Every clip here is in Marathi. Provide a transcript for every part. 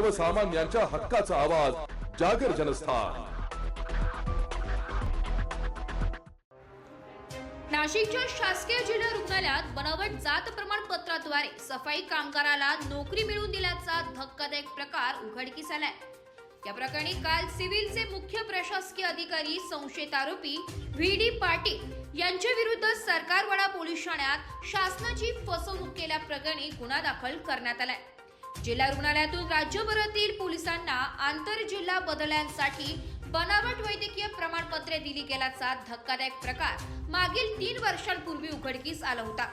सर्वसामान्यांच्या हक्काचा आवाज जागर जनस्थान. नाशिकच्या शासकीय जिल्हा रुग्णालयात बनावट जात प्रमाणपत्राद्वारे सफाई कामगाराला नोकरी मिळवून दिल्याचा धक्कादायक प्रकार उघडकीस आलाय. या प्रकरणी काल सिव्हिलचे मुख्य प्रशासकीय अधिकारी संशयित आरोपी व्ही डी पाटील यांच्या विरुद्ध सरकारवाडा पोलीस ठाण्यात शासनाची फसवणूक केल्याप्रकरणी गुन्हा दाखल करण्यात आलाय. जिल्हा रुग्णालयातून राज्यभरातील पोलिसांना आंतरजिल्हा बदल्यांसाठी बनावट वैद्यकीय प्रमाणपत्रे दिली गेल्याचा धक्कादायक प्रकार मागील तीन वर्षांपूर्वी उघडकीस आला होता.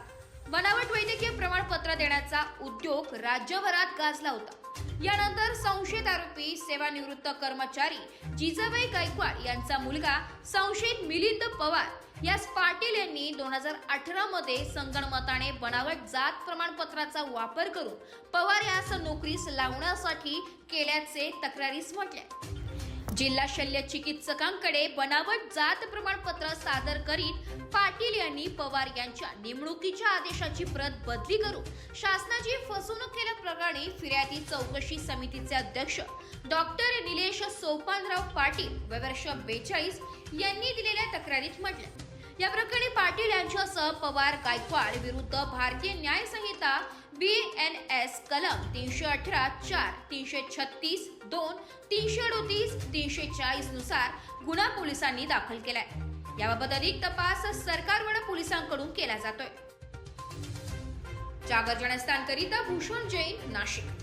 बनावट वैद्यकीय प्रमाणपत्र देण्याचा उद्योग राज्यभरात गाजला होता. यानंतर संशयित आरोपी सेवानिवृत्त कर्मचारी जिजाबाई गायकवाड यांचा मुलगा संशयित मिलिंद पवार यास पाटील यांनी दोन हजार अठरा मध्ये संगणमताने बनावट जात प्रमाणपत्राचा वापर करून पवार यास नोकरीस लावण्यासाठी केल्याचे तक्रारीस म्हटले. जिल्हा शल्य चिकित्सकांकडे बनावट जात प्रमाणपत्र सादर करीत पाटील यांनी पवार यांच्या नेमणुकीच्या आदेशाची प्रत बदली करून शासनाची फसवणूक केल्याप्रकरणी फिर्यादी चौकशी समितीचे अध्यक्ष डॉक्टर निलेश सोपानराव पाटील वर्ष बेचाळीस यांनी दिलेल्या तक्रारीत म्हटले या प्रकरणी पाटील यांच्यासह पवार गायकवाड विरुद्ध भारतीय न्याय संहिता बी एन एस कलम तीनशे अठरा चार तीनशे छत्तीस दोन तीनशे अडोतीस तीनशे चाळीसनुसार गुन्हा पोलिसांनी दाखल केलाय. याबाबत अधिक तपास सरकारवाडा पोलिसांकडून केला जातोय. जागर जनस्थानकरिता भूषण जैन नाशिक.